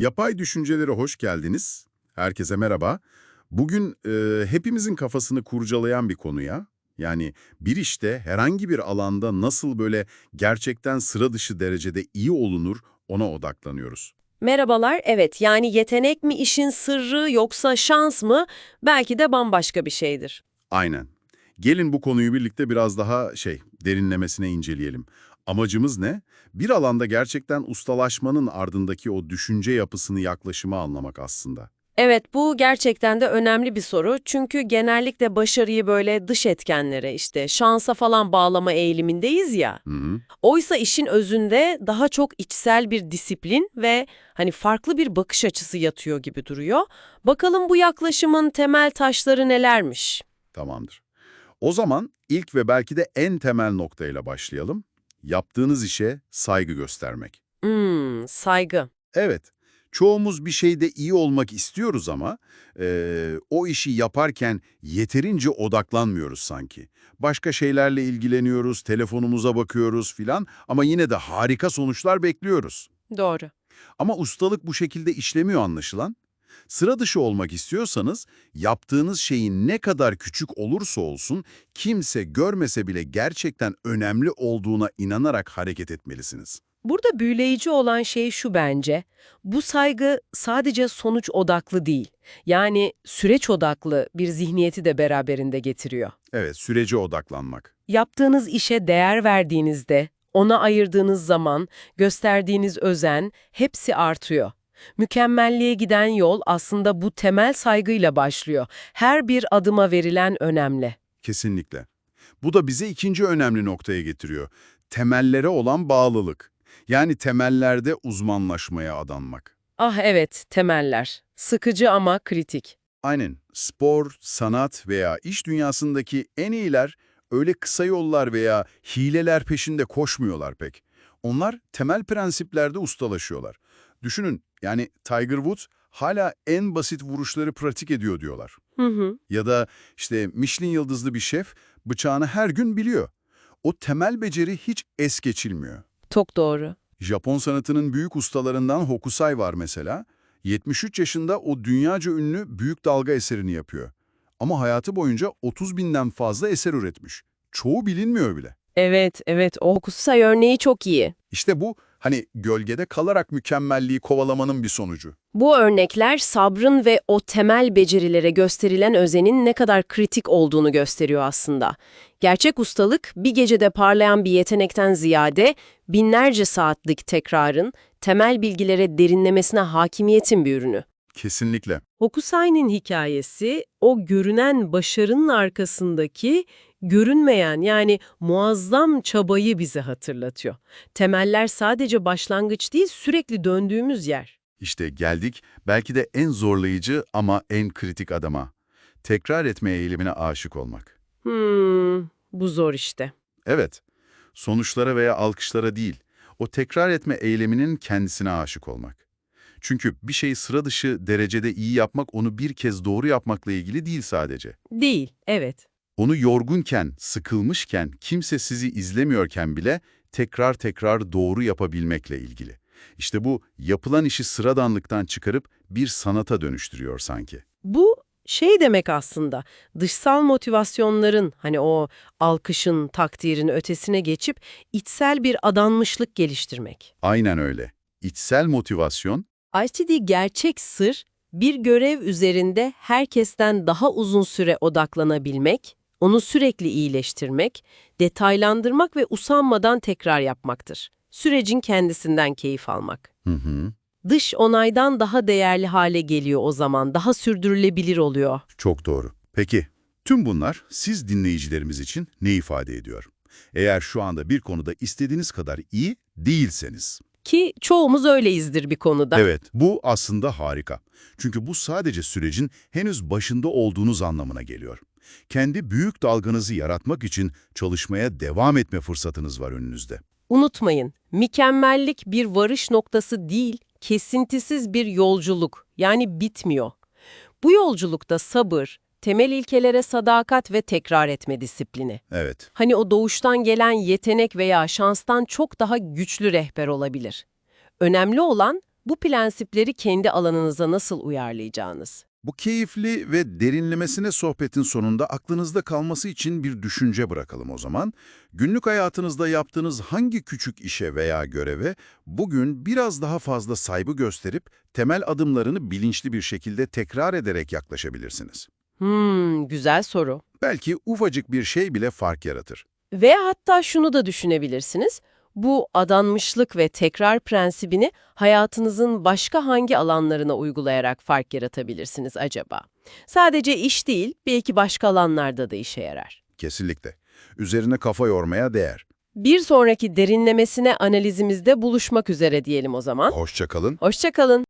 Yapay düşüncelere hoş geldiniz. Herkese merhaba. Bugün e, hepimizin kafasını kurcalayan bir konuya, yani bir işte herhangi bir alanda nasıl böyle gerçekten sıra dışı derecede iyi olunur ona odaklanıyoruz. Merhabalar, evet yani yetenek mi işin sırrı yoksa şans mı? Belki de bambaşka bir şeydir. Aynen. Gelin bu konuyu birlikte biraz daha şey, derinlemesine inceleyelim. Amacımız ne? Bir alanda gerçekten ustalaşmanın ardındaki o düşünce yapısını, yaklaşımı anlamak aslında. Evet bu gerçekten de önemli bir soru çünkü genellikle başarıyı böyle dış etkenlere işte şansa falan bağlama eğilimindeyiz ya. Hı hı. Oysa işin özünde daha çok içsel bir disiplin ve hani farklı bir bakış açısı yatıyor gibi duruyor. Bakalım bu yaklaşımın temel taşları nelermiş? Tamamdır. O zaman ilk ve belki de en temel noktayla başlayalım. Yaptığınız işe saygı göstermek. Hmm, saygı. Evet, çoğumuz bir şeyde iyi olmak istiyoruz ama eee, o işi yaparken yeterince odaklanmıyoruz sanki. Başka şeylerle ilgileniyoruz, telefonumuza bakıyoruz filan ama yine de harika sonuçlar bekliyoruz. Doğru. Ama ustalık bu şekilde işlemiyor anlaşılan. Sıra dışı olmak istiyorsanız yaptığınız şeyin ne kadar küçük olursa olsun kimse görmese bile gerçekten önemli olduğuna inanarak hareket etmelisiniz. Burada büyüleyici olan şey şu bence. Bu saygı sadece sonuç odaklı değil. Yani süreç odaklı bir zihniyeti de beraberinde getiriyor. Evet, sürece odaklanmak. Yaptığınız işe değer verdiğinizde, ona ayırdığınız zaman, gösterdiğiniz özen hepsi artıyor. Mükemmelliğe giden yol aslında bu temel saygıyla başlıyor. Her bir adıma verilen önemli. Kesinlikle. Bu da bize ikinci önemli noktaya getiriyor. Temellere olan bağlılık. Yani temellerde uzmanlaşmaya adanmak. Ah evet, temeller. Sıkıcı ama kritik. Aynen. Spor, sanat veya iş dünyasındaki en iyiler öyle kısa yollar veya hileler peşinde koşmuyorlar pek. Onlar temel prensiplerde ustalaşıyorlar. Düşünün, yani Tiger Woods hala en basit vuruşları pratik ediyor diyorlar. Hı hı. Ya da işte Michelin yıldızlı bir şef bıçağını her gün biliyor. O temel beceri hiç es geçilmiyor. Çok doğru. Japon sanatının büyük ustalarından Hokusai var mesela. 73 yaşında o dünyaca ünlü büyük dalga eserini yapıyor. Ama hayatı boyunca 30 binden fazla eser üretmiş. Çoğu bilinmiyor bile. Evet, evet. O Hokusai örneği çok iyi. İşte bu hani gölgede kalarak mükemmelliği kovalamanın bir sonucu. Bu örnekler sabrın ve o temel becerilere gösterilen özenin ne kadar kritik olduğunu gösteriyor aslında. Gerçek ustalık bir gecede parlayan bir yetenekten ziyade binlerce saatlik tekrarın temel bilgilere derinlemesine hakimiyetin bir ürünü. Kesinlikle. Hokusai'nin hikayesi o görünen başarının arkasındaki görünmeyen yani muazzam çabayı bize hatırlatıyor. Temeller sadece başlangıç değil sürekli döndüğümüz yer. İşte geldik belki de en zorlayıcı ama en kritik adama. Tekrar etme eğilimine aşık olmak. Hmm, bu zor işte. Evet, sonuçlara veya alkışlara değil, o tekrar etme eyleminin kendisine aşık olmak. Çünkü bir şeyi sıra dışı derecede iyi yapmak onu bir kez doğru yapmakla ilgili değil sadece. Değil, evet. Onu yorgunken, sıkılmışken, kimse sizi izlemiyorken bile tekrar tekrar doğru yapabilmekle ilgili. İşte bu yapılan işi sıradanlıktan çıkarıp bir sanata dönüştürüyor sanki. Bu şey demek aslında, dışsal motivasyonların hani o alkışın, takdirin ötesine geçip içsel bir adanmışlık geliştirmek. Aynen öyle. İçsel motivasyon, ICD gerçek sır, bir görev üzerinde herkesten daha uzun süre odaklanabilmek, onu sürekli iyileştirmek, detaylandırmak ve usanmadan tekrar yapmaktır. Sürecin kendisinden keyif almak. hı hı, Dış onaydan daha değerli hale geliyor o zaman, daha sürdürülebilir oluyor. Çok doğru. Peki, tüm bunlar siz dinleyicilerimiz için ne ifade ediyor? Eğer şu anda bir konuda istediğiniz kadar iyi değilseniz. Ki çoğumuz öyleyizdir bir konuda. Evet, bu aslında harika. Çünkü bu sadece sürecin henüz başında olduğunuz anlamına geliyor. Kendi büyük dalganızı yaratmak için çalışmaya devam etme fırsatınız var önünüzde. Unutmayın, mükemmellik bir varış noktası değil, kesintisiz bir yolculuk, yani bitmiyor. Bu yolculukta sabır, temel ilkelere sadakat ve tekrar etme disiplini. Evet, Hani o doğuştan gelen yetenek veya şanstan çok daha güçlü rehber olabilir. Önemli olan bu prensipleri kendi alanınıza nasıl uyarlayacağınız. Bu keyifli ve derinlemesine sohbetin sonunda aklınızda kalması için bir düşünce bırakalım o zaman. Günlük hayatınızda yaptığınız hangi küçük işe veya göreve bugün biraz daha fazla saygı gösterip temel adımlarını bilinçli bir şekilde tekrar ederek yaklaşabilirsiniz? Hmm, güzel soru. Belki ufacık bir şey bile fark yaratır. Veya hatta şunu da düşünebilirsiniz. Bu adanmışlık ve tekrar prensibini hayatınızın başka hangi alanlarına uygulayarak fark yaratabilirsiniz acaba? Sadece iş değil, belki başka alanlarda da işe yarar. Kesinlikle. Üzerine kafa yormaya değer. Bir sonraki derinlemesine analizimizde buluşmak üzere diyelim o zaman. Hoşça kalın. Hoşça kalın.